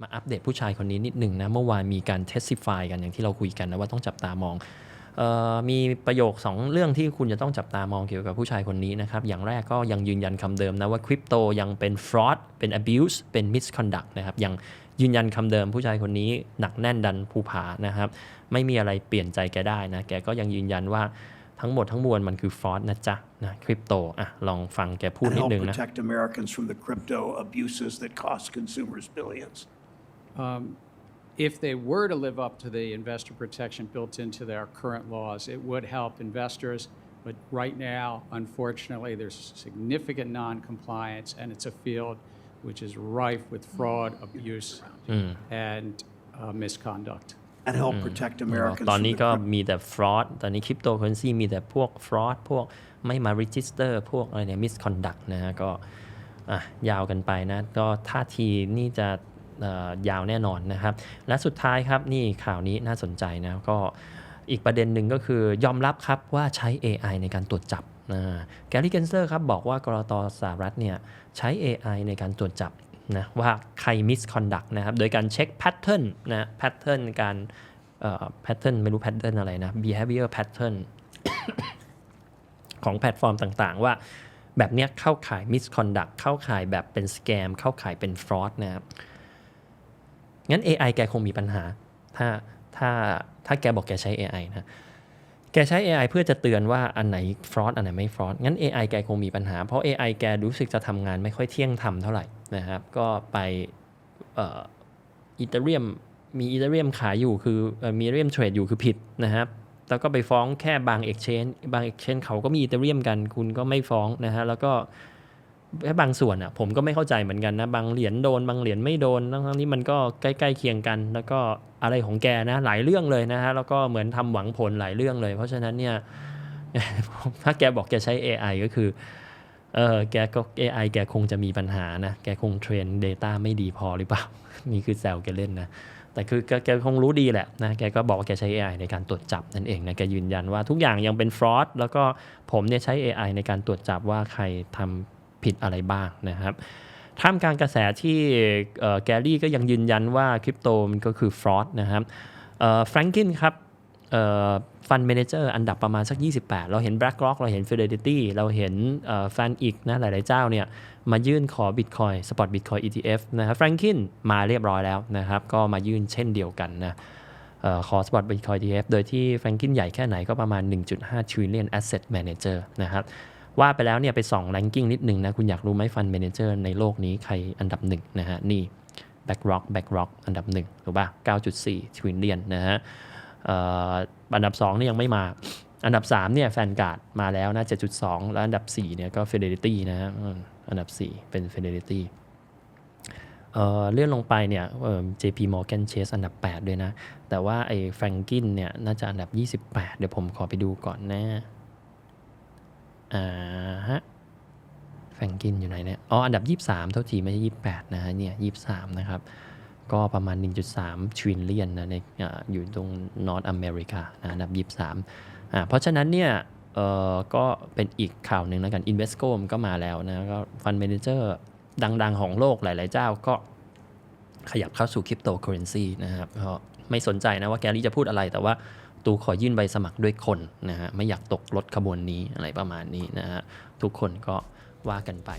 มาอัปเดตผู้ชายคนนี้นิดหนึ่งนะ เมื่อวานมีการ testify กันอย่างที่เราคุยกันนะว่าต้องจับตามองออมีประโยค 2 เรื่องที่คุณจะต้องจับตามองเกี่ยวกับผู้ชายคนนี้นะครับ อย่างแรกก็ยังยืนยันคำเดิมนะว่าคริปโตยังเป็น fraud เป็น abuse เป็น misconduct นะครับยังยืนยันคำเดิมผู้ชายคนนี้หนักแน่นดันภูผานะครับ ไม่มีอะไรเปลี่ยนใจแกได้นะ แกก็ยังยืนยันว่าทั้งหมดทั้งมวลมันคือ fraud นะจ๊ะนะคริปโตอะลองฟังแกพูดนิดนึงนะ protect Americans from the crypto abuses that cost consumers billions. if they were to live up to the investor protection built into their current laws, it would help investors. But right now, unfortunately, there's significant non-compliance, and it's a field which is rife with fraud, abuse, and uh, misconduct. And help protect Americans ตอน from นี้ the ก็ crypto มีแต่ fraud ตอนนี้คริปโตเคอเรนซีมีแต่พวก fraud พวกไม่มา register พวกอะไรเนี่ย misconduct นะฮะก็อ่ะยาวกันไปนะ ก็ท่าทีนี่จะเอ่อ ยาวแน่นอนนะครับ และสุดท้ายครับนี่ข่าวนี้น่าสนใจนะก็อีกประเด็นหนึ่งก็คือยอมรับครับว่าใช้ AI ในการตรวจจับแกลลี่เกนเซอร์ครับบอกว่ากรตสหรัฐเนี่ยใช้ AI ในการตรวจจับนะว่าใคร misconduct นะครับโดยการเช็ค pattern นนะ pattern การเอ่อ pattern ไม่รู้ pattern อะไรนะ behavior pattern ของแพลตฟอร์มต่างๆ ว่าแบบเนี้ยเข้าข่าย misconduct เข้าข่ายแบบเป็น scam เข้าข่ายเป็น fraud นะครับ งั้น AI แกคงมีปัญหา ถ้าถ้าถ้าแกบอกแกใช้ AI นะแกใช้ AI เพื่อจะเตือนว่าอันไหน fraud อันไหนไม่ fraud งั้น AI แกคงมีปัญหา เพราะ AI แกรู้สึกจะทำงานไม่ค่อยเที่ยงธรรมเท่าไหร่นะครับ ก็ไปอีเทเรียมมีอีเทเรียมขายอยู่คืออมีอีเทเรียมเทรดอยู่คือผิดนะครับ แล้วก็ไปฟ้องแค่บาง exchange บาง exchange เขาก็มีอีเทเรียมกัน คุณก็ไม่ฟ้องนะฮะแล้วก็ แค่บางส่วนอะผมก็ไม่เข้าใจเหมือนกันนะ บางเหรียญโดน บางเหรียญไม่โดนทั้งๆที่มันก็ใกล้ๆเคียงกัน แล้วก็อะไรของแกนะหลายเรื่องเลยนะฮะแล้วก็เหมือนทำหวังผลหลายเรื่องเลย เพราะฉะนั้นเนี่ยถ้าแกบอกแกใช้ AI ก็คือเออแกก็ AI แกคงจะมีปัญหานะ แกคงเทรน Data ไม่ดีพอหรือเปล่า นี่คือแซวแกเล่นนะ แต่คือแกคงรู้ดีแหละนะ แกก็บอกว่าแกใช้ AI ในการตรวจจับนั่นเองนะ แกยืนยันว่าทุกอย่างยังเป็น fraud แล้วก็ผมเนี่ยใช้ AI ในการตรวจจับว่าใครทำ ผิดอะไรบ้างนะครับท่ามกลางกระแสที่แกลลี่ก็ยังยืนยันว่าคริปโตมันก็คือ fraud นะครับแฟรงกินครับฟันเมนเจอร์อันดับประมาณสัก 28 เราเห็น BlackRock เราเห็น Fidelity เราเห็นแฟนอีกนะหลาย ๆ เจ้าเนี่ยมายื่นขอ Bitcoin Spot Bitcoin ETF นะครับแฟรงกินมาเรียบร้อยแล้วนะครับ ก็มายื่นเช่นเดียวกันนะเอ่อขอ Spot Bitcoin ETF โดยที่แฟรงกินใหญ่แค่ไหนก็ประมาณ 1.5 trillion asset manager นะครับ ว่าไปแล้วเนี่ยไปส่อง ranking นิดหนึ่งนะ คุณอยากรู้ไหมฟัน manager ในโลกนี้ใครอันดับหนึ่งนะฮะ นี่ BlackRock BlackRock อันดับหนึ่งถูกป่ะ 9.4 trillion นะฮะอันดับ2นี่ยังไม่มา อันดับ3เนี่ยแฟนการ์ดมาแล้วนะ 7.2 แล้วอันดับ4เนี่ยก็ Fidelity นะฮะอันดับ 4 เป็น Fidelity เอ่อเลื่อนลงไปเนี่ย JP Morgan Chase อันดับ 8 ด้วยนะ แต่ว่าไอ้แฟรงกินเนี่ยน่าจะอันดับ 28 เดี๋ยวผมขอไปดูก่อนนะ อ่าฮะแฟงกินอยู่ไหนเนี่ย อ๋อ อันดับ 23 เท่าทีไม่ใช่ 28 นะฮะ เนี่ย 23 นะครับ ก็ประมาณ 1.3 ทริลเลียนนะในอ่าอยู่ตรงนอร์ทอเมริกานะอันดับ 23อ่าเพราะฉะนั้นเนี่ยเอ่อก็เป็นอีกข่าวหนึ่งแล้วกัน Invesco มันก็มาแล้วนะ ก็ฟันเมนเจอร์ดังๆ ของโลกหลาย ๆ เจ้าก็ขยับเข้าสู่คริปโตเคอเรนซีนะครับก็ไม่สนใจนะว่าแกลี่จะพูดอะไรแต่ว่า ตูขอยื่นใบสมัครด้วยคนนะฮะไม่อยากตกรถขบวนนี้อะไรประมาณนี้นะฮะทุกคนก็ว่ากันไป